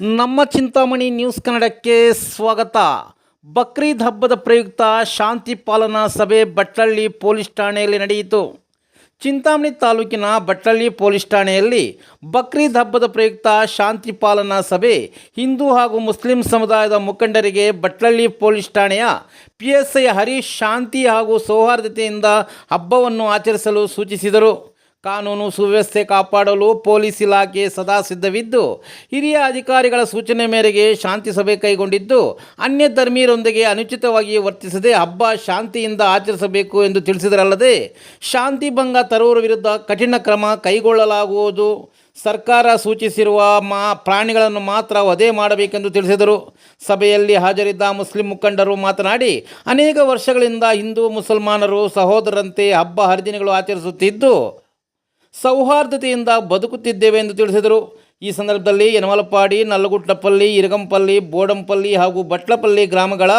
ನಮ್ಮ ಚಿಂತಾಮಣಿ ನ್ಯೂಸ್ ಕನ್ನಡಕ್ಕೆ ಸ್ವಾಗತ. ಬಕ್ರೀದ್ ಹಬ್ಬದ ಪ್ರಯುಕ್ತ ಶಾಂತಿ ಪಾಲನಾ ಸಭೆ ಬಟ್ಟಳ್ಳಿ ಪೊಲೀಸ್ ಠಾಣೆಯಲ್ಲಿ ನಡೆಯಿತು. ಚಿಂತಾಮಣಿ ತಾಲೂಕಿನ ಬಟ್ಟಳ್ಳಿ ಪೊಲೀಸ್ ಠಾಣೆಯಲ್ಲಿ ಬಕ್ರೀದ್ ಹಬ್ಬದ ಪ್ರಯುಕ್ತ ಶಾಂತಿ ಪಾಲನಾ ಸಭೆ ಹಿಂದೂ ಹಾಗೂ ಮುಸ್ಲಿಂ ಸಮುದಾಯದ ಮುಖಂಡರಿಗೆ ಬಟ್ಟಳ್ಳಿ ಪೊಲೀಸ್ ಠಾಣೆಯ ಪಿ ಎಸ್ ಐ ಹರೀಶ್ ಶಾಂತಿ ಹಾಗೂ ಸೌಹಾರ್ದತೆಯಿಂದ ಹಬ್ಬವನ್ನು ಆಚರಿಸಲು ಸೂಚಿಸಿದರು. ಕಾನೂನು ಸುವ್ಯವಸ್ಥೆ ಕಾಪಾಡಲು ಪೊಲೀಸ್ ಇಲಾಖೆ ಸದಾ ಸಿದ್ಧವಿದ್ದು, ಹಿರಿಯ ಅಧಿಕಾರಿಗಳ ಸೂಚನೆ ಮೇರೆಗೆ ಶಾಂತಿ ಸಭೆ ಕೈಗೊಂಡಿದ್ದು, ಅನ್ಯ ಧರ್ಮೀಯರೊಂದಿಗೆ ಅನುಚಿತವಾಗಿ ವರ್ತಿಸದೆ ಹಬ್ಬ ಶಾಂತಿಯಿಂದ ಆಚರಿಸಬೇಕು ಎಂದು ತಿಳಿಸಿದರಲ್ಲದೆ, ಶಾಂತಿ ಭಂಗ ತರುವವರ ವಿರುದ್ಧ ಕಠಿಣ ಕ್ರಮ ಕೈಗೊಳ್ಳಲಾಗುವುದು. ಸರ್ಕಾರ ಸೂಚಿಸಿರುವ ಮಾ ಪ್ರಾಣಿಗಳನ್ನು ಮಾತ್ರ ವಧೆ ಮಾಡಬೇಕೆಂದು ತಿಳಿಸಿದರು. ಸಭೆಯಲ್ಲಿ ಹಾಜರಿದ್ದ ಮುಸ್ಲಿಂ ಮುಖಂಡರು ಮಾತನಾಡಿ, ಅನೇಕ ವರ್ಷಗಳಿಂದ ಹಿಂದೂ ಮುಸಲ್ಮಾನರು ಸಹೋದರಂತೆ ಹಬ್ಬ ಹರಿದಿನಗಳು ಆಚರಿಸುತ್ತಿದ್ದು ಸೌಹಾರ್ದತೆಯಿಂದ ಬದುಕುತ್ತಿದ್ದೇವೆ ಎಂದು ತಿಳಿಸಿದರು. ಈ ಸಂದರ್ಭದಲ್ಲಿ ಯನಮಲಪಾಡಿ ನಲ್ಲಗುಟ್ಟಪಲ್ಲಿ ಇರಗಂಪಲ್ಲಿ, ಬೋಡಂಪಲ್ಲಿ ಹಾಗೂ ಬಟ್ಲಪಲ್ಲಿ ಗ್ರಾಮಗಳ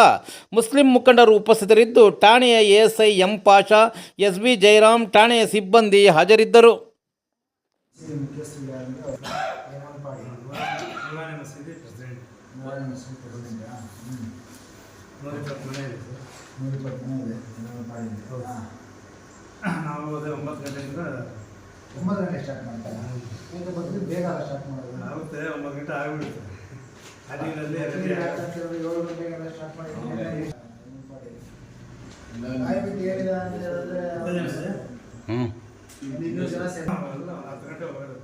ಮುಸ್ಲಿಂ ಮುಖಂಡರು ಉಪಸ್ಥಿತರಿದ್ದು, ಠಾಣೆಯ ASI M Pasha S B Jayaram, ಠಾಣೆಯ ಸಿಬ್ಬಂದಿ ಹಾಜರಿದ್ದರು. ನಾವು ಒಂಬತ್ತು ಗಂಟೆಯಿಂದ ಒಂಬತ್ತು ಗಂಟೆ ಸ್ಟಾರ್ಟ್ ಮಾಡ್ತಾರೆ. ಈಗ ಬಂದು ಬೇಗ ಸ್ಟಾರ್ಟ್ ಮಾಡೋದು. ಆಗುತ್ತೆ ಒಂಬತ್ತು ಗಂಟೆ ಆಗಿಬಿಡುತ್ತೆ. ಯಾಕಂತೇಳಿದ್ರೆ ಏಳು ಗಂಟೆಗೆಲ್ಲ ಸ್ಟಾರ್ಟ್ ಮಾಡಿ ಆಯ್ಬಿಟ್ಟು ಏನಿದೆ ಅಂತ ಹೇಳಿದ್ರೆ ಇನ್ನೂರು ಜನ ಸೇರಿ ಹತ್ತು ಗಂಟೆ ಹೋಗೋದು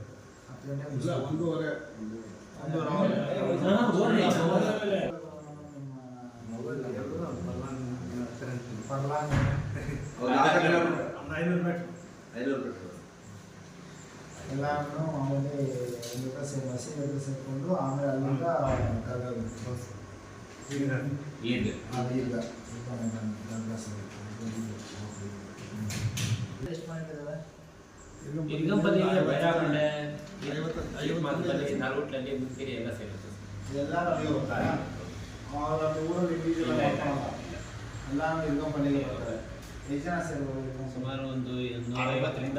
ಹತ್ತು ಗಂಟೆ ಒಂದೂವರೆ. ಪರ್ಲಾಂಗ್ ಒಂದು ಐನೂರು ಮೀಟ್ರ್. ಎಲ್ಲಾನು ಮಾಮೂಲಿ ಒಂದು ಜೊತೆ ಸೇರಿ ಹಸಿ ಜೊತೆ ಸೇರಿಕೊಂಡು ಆಮೇಲೆ ಅಲ್ಲಿಂದ ಕರ್ಗೋದು ಈಗ ಅದು ಈಗ ದರ್ಗಾ ಸೇರಿ ಎಷ್ಟು ಮಾಡಿದ್ದಾರೆ ಇರ್ಗಂಪಲ್ಲಿಗೆ ಬೈರಾಬಂಡೆ ಐವತ್ತಲ್ಲಿ ನಾಲ್ಗುಟ್ಲಲ್ಲಿ ಮುದ್ಕಿರಿ ಎಲ್ಲ ಸೇರುತ್ತೆ ಇದೆಲ್ಲ ನಮಗೆ ಬರ್ತಾರೆ ಅವ್ರ ಊರಲ್ಲಿ ಇಂಡಿವಿಜುವಲ್ ಮಾಡ್ಕೊಳಲ್ಲ ಎಲ್ಲಾನು ಇರ್ಕೊಂಬಲ್ಲಿಗೆ ಬರ್ತಾರೆ ಎಷ್ಟು ಜನ ಸೇರ್ಬೋದು ಇರ್ಕೊಂಡ್ ಸುಮಾರು ಒಂದು ನೂರ ಐವತ್ತರಿಂದ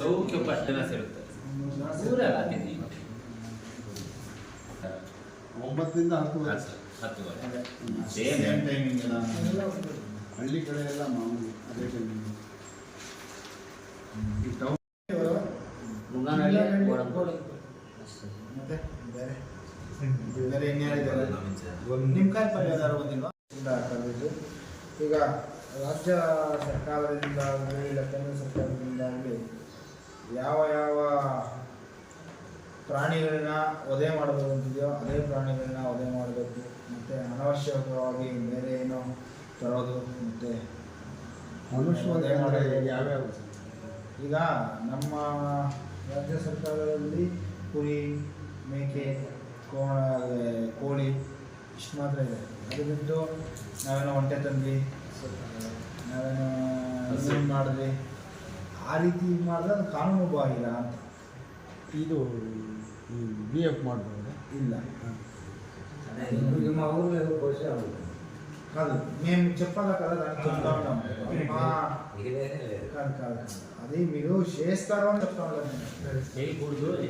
ಸೌಖ್ಯ ಪಟ್ಟು ಜನ ಸೇರುತ್ತೆ ಮುನ್ನೂರು ಜನ ಊರ ಸೇರ್ತಾರೆ. ಒಂಬತ್ತರಿಂದ ಹತ್ತು ಹತ್ತು ಹತ್ತುವರೆ. ಸೇಮ್ ಟೈಮಿಂಗ್ ಎಲ್ಲ. ಹಳ್ಳಿ ಕಡೆ ಎಲ್ಲ ಮಾಮೂಲಿ ಅದೇ ಟೈಮಿಂಗ್ ಈ ಟೌನ್ ಮತ್ತೆ ಬೇರೆ. ಬೇರೆ ಇನ್ಯಾರಿದ್ದಾರೆ? ನಿಮ್ಮ ಕಾಯಿ ಪಲ್ಯ ಯಾರು ಬಂದಿಲ್ವಾ ಈಗ ರಾಜ್ಯ ಸರ್ಕಾರದಿಂದ ಆಗಲಿ ಇಲ್ಲ ಕೇಂದ್ರ ಸರ್ಕಾರದಿಂದ ಆಗಲಿ ಯಾವ ಯಾವ ಪ್ರಾಣಿಗಳನ್ನ ವಧೆ ಮಾಡಬೇಕು ಅಂತಿದೆಯೋ ಅದೇ ಪ್ರಾಣಿಗಳನ್ನ ವಧೆ ಮಾಡಬೇಕು. ಮತ್ತು ಅನವಶ್ಯಕವಾಗಿ ಬೇರೆ ಏನೋ ತರೋದು ಮತ್ತು ಮನುಷ್ಯ ಯಾವ್ಯಾವ ಈಗ ನಮ್ಮ ರಾಜ್ಯ ಸರ್ಕಾರದಲ್ಲಿ ಕುರಿ ಮೇಕೆ ಕೋಣ ಕೋಳಿ ಇಷ್ಟು ಮಾತ್ರ ಇದೆ. ಅದು ಬಿಟ್ಟು ನಾವೇನೋ ಒಂಟೆ ತಂದ್ವಿ. ನಾವೇನೋ ಇನ್ನೊಂದು ಮಾಡಿದ್ವಿ ಆ ರೀತಿ ಇದು ಮಾಡಿದ್ರೆ ಅದು ಕಾನೂನು ಬಾಹಿರ ಅಂತ ಇದು ಬಿ ಎಫ್ ಮಾಡ್ಬೋದು ಇಲ್ಲ కాదు మేము చెప్పాలి కదా దాన్ని చెప్తా ఉంటాం ఆ, కాదు కాదు కాదు అది మీరు చేస్తారు అని చెప్తా ఉంటాను ಹೇಳಿ ಕುಡಿದು ನಾನು